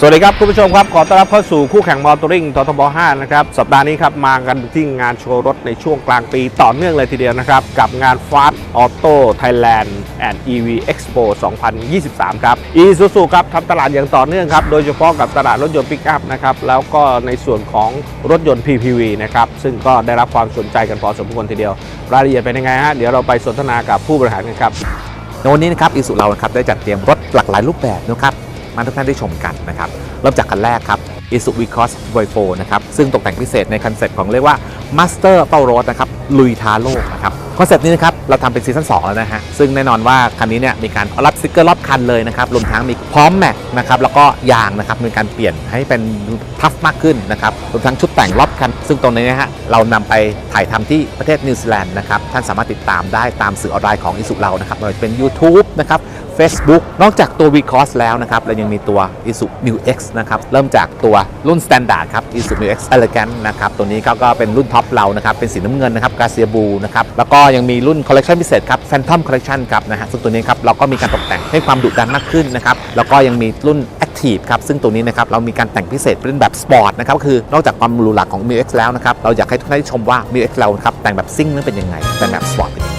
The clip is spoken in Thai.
สวัสดีครับคุณผู้ชมครับ ขอต้อนรับเข้าสู่คู่แข่งมอเตอร์ริงททบ 5 นะครับ สัปดาห์นี้ครับ มากันที่งานโชว์รถในช่วงกลางปีต่อเนื่องเลยทีเดียวนะครับ กับงาน Fast Auto Thailand and EV Expo 2023 ครับ e s u z u ครับทำตลาดอย่างต่อเนื่องครับ โดยเฉพาะกับตลาดรถยนต์ปิกอัพนะครับ แล้วก็ในส่วนของรถยนต์ PPV นะครับ ซึ่งก็ได้รับความสนใจกันพอสมควรทีเดียว รายละเอียดเป็นยังไงฮะเดี๋ยวเราไปสนทนากับผู้บริหารกันครับในวันนี้นะครับอีสุเรานะครับได้จัดเตรียมรถหลากหลายรูปแบบนะครับ มาให้ทุกท่านได้ชมกันนะครับเริ่มจากคันแรกครับ i s u v i c r o s v o 4นะครับซึ่งตกแต่งพิเศษในคอนเซ็ปต์ของเรียกว่า Master เป้ารถนะครับลุยทาโลกนะครับคอนเซ็ปต์นี้นะครับเราทำเป็นซีซั่น2แล้วนะฮะซึ่งแน่นอนว่าคันนี้เนี่ยมีการเอารับสติกเกอร์รอบคันเลยนะครับรวมทั้งมีพร้อมแม็กนะครับแล้วก็ยางนะครับมีการเปลี่ยนให้เป็นทัฟมากขึ้นนะครับรวมทั้งชุดแต่งรอบคัน ซึ่งตรงนี้นะฮะเรานำไปถ่ายทำที่ประเทศนิวซีแลนด์นะครับท่านสามารถติดตามได้ตามสื่อออนไลน์ของอิสุเรานะครับไม่ว่าจะเป็น YouTube นะครับ Facebook นอกจากตัว v c o s แล้วนะครับเรายังมีตัว i s u New X นะครับเริ่มจากตัวรุ่น Standard ครับ i s u New X Elegant นะครับตัวนี้ก็ก็เป็นรุ่นท็อปเรานะครับเป็นสีน้ำเงินนะครับกาเซียบูนะครับแล้วก็ยังมีรุ่นคอลเล t ชันพิเศษครับ Phantom Collection ครับนะฮะซึ่งตัวนี้ครับเราก็มีการตกแต่งให้ความดุดันมากขึ้นนะครับแล้วก็ยังมีรุ่น Active ครับซึ่งตัวนี้นะครับเรามีการแต่งพิเศษเป็นแบบสปอร์ตนะครับก็คือนอกจากความหรูหราของ m i x แล้วนะครับเราอยากให้ทุกท่านได้ชมว่า m i x เราครับแต่งแบบซิ่งนั้นเป็นยังไงแต่งแบบสปอร์ตเป็น